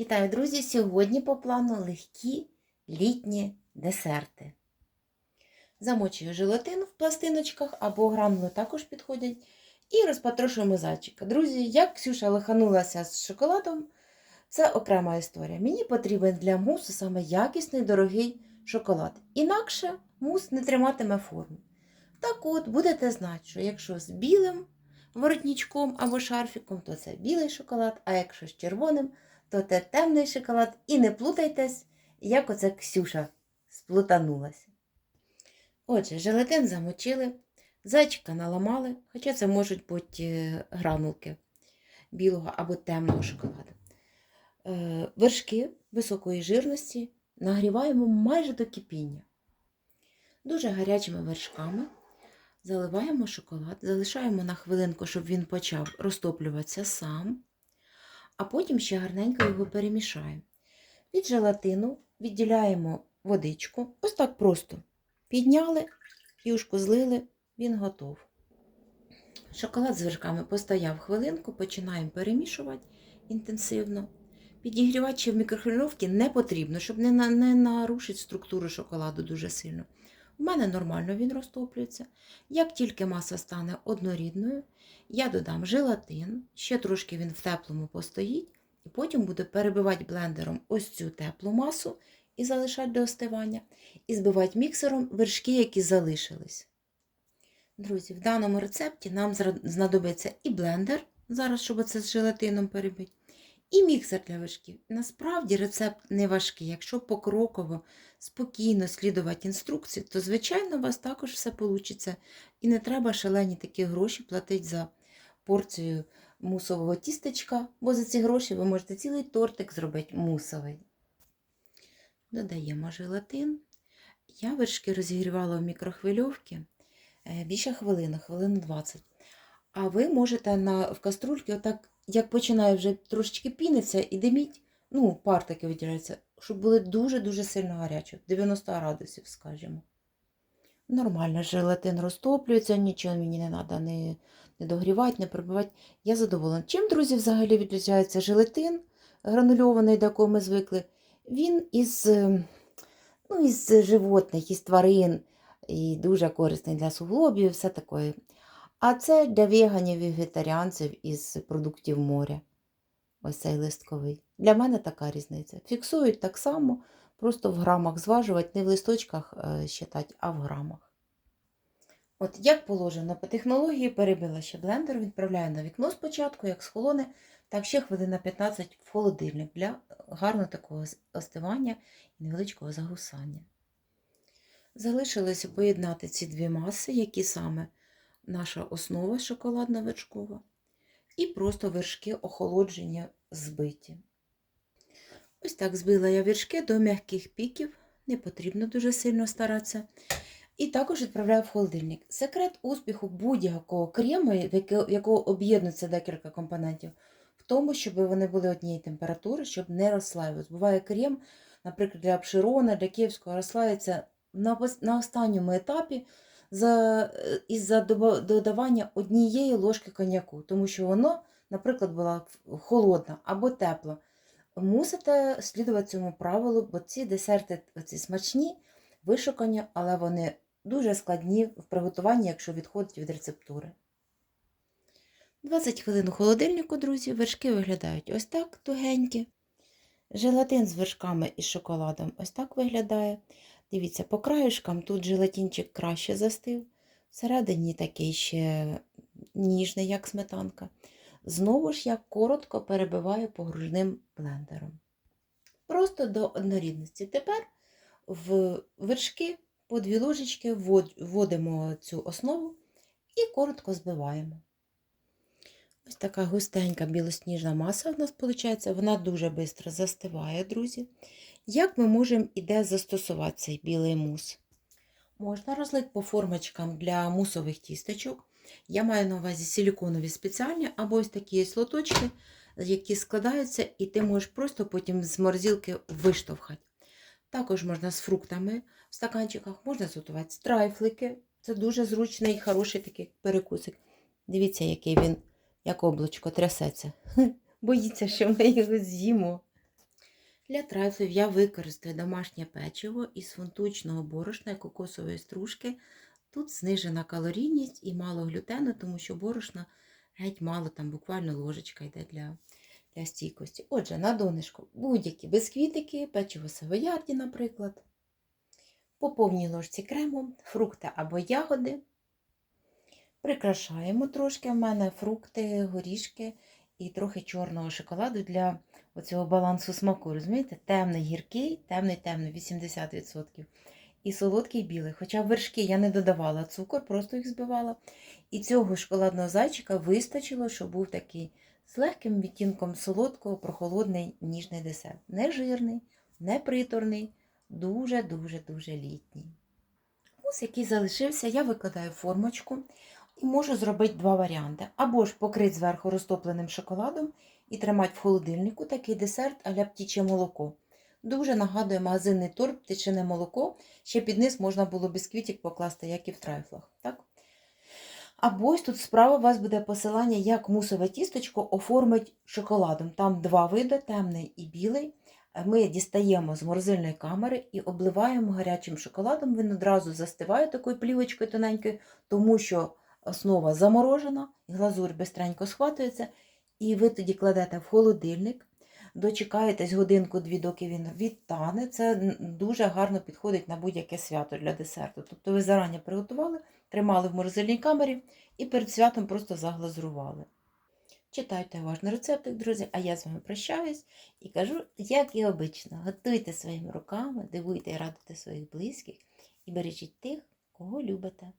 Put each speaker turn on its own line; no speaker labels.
Вітаю, друзі! Сьогодні по плану легкі літні десерти. Замочую желатин в пластиночках або гранули також підходять. І розпотрошуємо зайчика. Друзі, як Ксюша лиханулася з шоколадом, це окрема історія. Мені потрібен для мусу саме якісний дорогий шоколад. Інакше мус не триматиме форму. Так от, будете знати, що якщо з білим воротничком або шарфіком, то це білий шоколад, а якщо з червоним, то це темний шоколад. І не плутайтесь, як оце Ксюша сплутанулася. Отже, желатин замочили, зайчика наламали, хоча це можуть бути е, гранулки білого або темного шоколаду. Е, Вершки високої жирності нагріваємо майже до кипіння. Дуже гарячими вершками заливаємо шоколад, залишаємо на хвилинку, щоб він почав розтоплюватися сам а потім ще гарненько його перемішаємо. Від желатину відділяємо водичку. Ось так просто. Підняли, юшку злили, він готов. Шоколад з вершками постояв хвилинку, починаємо перемішувати інтенсивно. Підігрівати ще в мікрохвильовці не потрібно, щоб не, не нарушити структуру шоколаду дуже сильно. У мене нормально він розтоплюється. Як тільки маса стане однорідною, я додам желатин, ще трошки він в теплому постоїть, і потім буду перебивати блендером ось цю теплу масу і залишати до остивання, і збивати міксером вершки, які залишились. Друзі, в даному рецепті нам знадобиться і блендер, зараз, щоб це з желатином перебити, і міксер для вершків. Насправді рецепт не важкий. Якщо покроково, спокійно слідувати інструкції, то, звичайно, у вас також все вийде. І не треба шалені такі гроші платити за порцію мусового тістечка, бо за ці гроші ви можете цілий тортик зробити мусовий. Додаємо желатин. Я вершки розігрівала в мікрохвильовці більше хвилини, хвилин 20. А ви можете на, в каструльці, отак, як починає вже трошечки піниться і диміть, ну, пар таки виділяється, щоб були дуже-дуже сильно гарячі, 90 градусів, скажімо. Нормально, желатин розтоплюється, нічого мені не треба не, не догрівати, не прибивати. Я задоволена. Чим, друзі, взагалі відрізняється желатин гранульований, до якого ми звикли? Він із, ну, із животних, із тварин, і дуже корисний для суглобів, все таке. А це для веганів і вегетаріанців із продуктів моря. Ось цей листковий. Для мене така різниця. Фіксують так само, просто в грамах зважувати, не в листочках считати, а в грамах. От як положено по технології, перебила ще блендер, відправляю на вікно спочатку, як схолоне, так ще хвилин на 15 в холодильник для гарного такого остивання і невеличкого загусання. Залишилося поєднати ці дві маси, які саме наша основа шоколадна вершкова, і просто вершки охолодження збиті. Ось так збила я вершки до м'яких піків, не потрібно дуже сильно старатися. І також відправляю в холодильник. Секрет успіху будь-якого крему, в якого об'єднується декілька компонентів, в тому, щоб вони були однієї температури, щоб не розслаювалися. Буває крем, наприклад, для обширона, для київського розслається на, на останньому етапі за, із-за додавання однієї ложки коньяку, тому що воно, наприклад, була холодна або тепла. Мусите слідувати цьому правилу, бо ці десерти ці смачні, вишукані, але вони дуже складні в приготуванні, якщо відходять від рецептури. 20 хвилин у холодильнику, друзі, вершки виглядають ось так тугенькі. Желатин з вершками і шоколадом ось так виглядає. Дивіться, по краюшкам тут желатинчик краще застив, всередині такий ще ніжний, як сметанка. Знову ж я коротко перебиваю погружним блендером. Просто до однорідності. Тепер в вершки по дві ложечки вводимо цю основу і коротко збиваємо. Ось така густенька білосніжна маса у нас виходить, вона дуже швидко застиває, друзі. Як ми можемо і де застосувати цей білий мус? Можна розлити по формочкам для мусових тістечок. Я маю на увазі силіконові спеціальні, або ось такі лоточки, які складаються, і ти можеш просто потім з морзилки виштовхати. Також можна з фруктами в стаканчиках, можна зготувати страйфлики. Це дуже зручний і хороший такий перекусик. Дивіться, який він, як облачко, трясеться. Боїться, що ми його з'їмо. Для трайфлів я використаю домашнє печиво із фунтучного борошна і кокосової стружки. Тут знижена калорійність і мало глютену, тому що борошна геть мало, там буквально ложечка йде для, для стійкості. Отже, на донишку будь-які бісквітики, печиво савоярді, наприклад. По повній ложці кремом, фрукти або ягоди. Прикрашаємо трошки в мене фрукти, горішки і трохи чорного шоколаду для оцього балансу смаку. Розумієте? Темний гіркий, темний темний 80%. І солодкий білий. Хоча вершки я не додавала цукор, просто їх збивала. І цього шоколадного зайчика вистачило, щоб був такий з легким відтінком солодкого, прохолодний ніжний десерт. Не жирний, не приторний, дуже-дуже-дуже літній. Ось який залишився, я викладаю формочку і можу зробити два варіанти. Або ж покрити зверху розтопленим шоколадом і тримати в холодильнику такий десерт а-ля птіче молоко. Дуже нагадує магазинний торт птичине молоко. Ще під низ можна було бісквітик покласти, як і в трайфлах. Так? Або ось тут справа у вас буде посилання, як мусове тісточко оформить шоколадом. Там два види, темний і білий. Ми дістаємо з морозильної камери і обливаємо гарячим шоколадом. Він одразу застиває такою плівочкою тоненькою, тому що основа заморожена, глазурь бистренько схватується, і ви тоді кладете в холодильник, дочекаєтесь годинку-дві, доки він відтане. Це дуже гарно підходить на будь-яке свято для десерту. Тобто ви зарані приготували, тримали в морозильній камері і перед святом просто заглазурували. Читайте уважно рецептик, друзі, а я з вами прощаюсь і кажу, як і обично, готуйте своїми руками, дивуйте і радуйте своїх близьких і бережіть тих, кого любите.